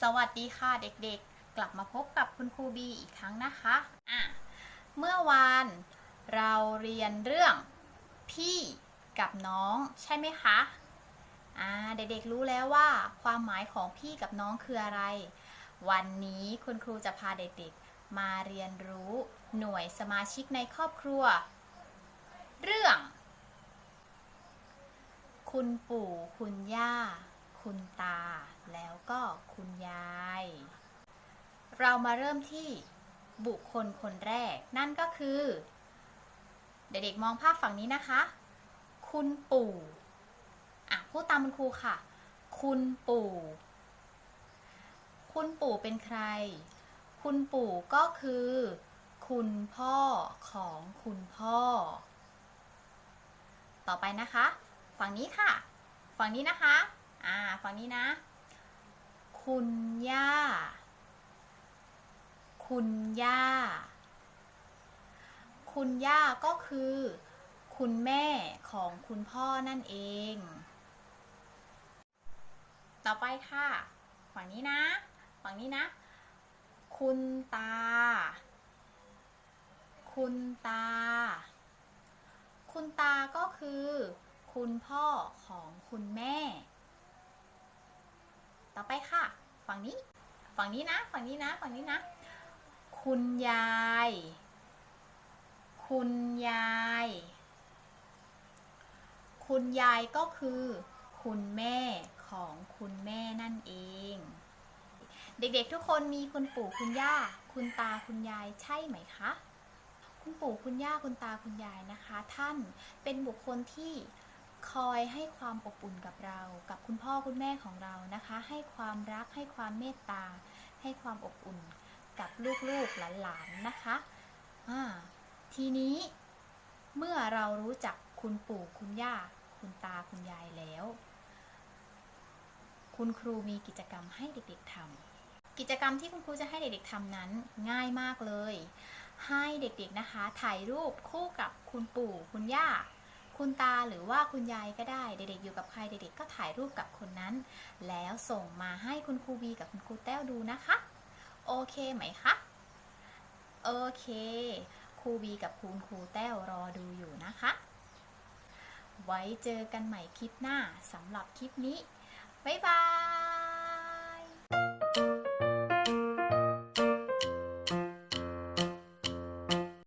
สวัสดีค่ะเด็กๆ กลับมาพบกับคุณครูบีอีกครั้งนะคะอะเมื่อวานเราเรียนเรื่องพี่กับน้องใช่ไหมคะอ่าเด็กๆรู้แล้วว่าความหมายของพี่กับน้องคืออะไร วันนี้คุณครูจะพาเด็กๆ มาเรียนรู้หน่วยสมาชิกในครอบครัว เรื่อง คุณปู่คุณย่า คุณตา แล้วก็คุณยาย เรามาเริ่มที่บุคคลคนแรก นั่นก็คือ เด็กๆมองภาพฝั่งนี้นะคะ คุณปู่อะพูดตามคุณครูค่ะ คุณปู่ คุณปู่เป็นใคร คุณปู่ก็คือ คุณพ่อของคุณพ่อ ต่อไปนะคะ ฝั่งนี้ค่ะ ฝั่งนี้นะคะ อ่าฝั่งนี้นะ คุณย่า คุณย่า คุณย่าก็คือ คุณแม่ของคุณพ่อนั่นเอง ต่อไปค่ะ ฝั่งนี้นะ ฝั่งนี้นะ คุณตา คุณตา คุณตาก็คือ คุณพ่อของคุณแม่ ต่อไปค่ะ ฝั่งนี้ ฝั่งนี้นะ ฝั่งนี้นะ ฝั่งนี้นะ คุณยาย คุณยาย คุณยายก็คือ คุณแม่ของคุณแม่นั่นเอง เด็กๆทุกคนมีคุณปู่คุณย่า คุณตาคุณยายใช่ไหมคะ คุณปู่คุณย่าคุณตาคุณยายนะคะ ท่านเป็นบุคคลที่ คอยให้ความอบอุ่นกับเรา กับคุณพ่อคุณแม่ของเรานะคะ ให้ความรักให้ความเมตตา ให้ความอบอุ่นกับลูกๆหลานๆนะคะอ่าทีนี้เมื่อเรารู้จักคุณปู่คุณย่า คุณตาคุณยายแล้ว คุณครูมีกิจกรรมให้เด็กๆทำกิจกรรมที่คุณครูจะให้เด็กๆทำนั้นง่ายมากเลย ให้เด็กๆนะคะ ถ่ายรูปคู่กับคุณปู่คุณย่า คุณตาหรือว่าคุณยายก็ได้ เด็กๆอยู่กับใครเด็กๆก็ถ่ายรูปกับคนนั้น แล้วส่งมาให้คุณครูบีกับคุณครูแต้วดูนะคะ โอเคไหมคะโอเคครูบีกับคุณครูแต้วรอดูอยู่นะคะ ไว้เจอกันใหม่คลิปหน้าสำหรับคลิปนี้ บ๊ายบาย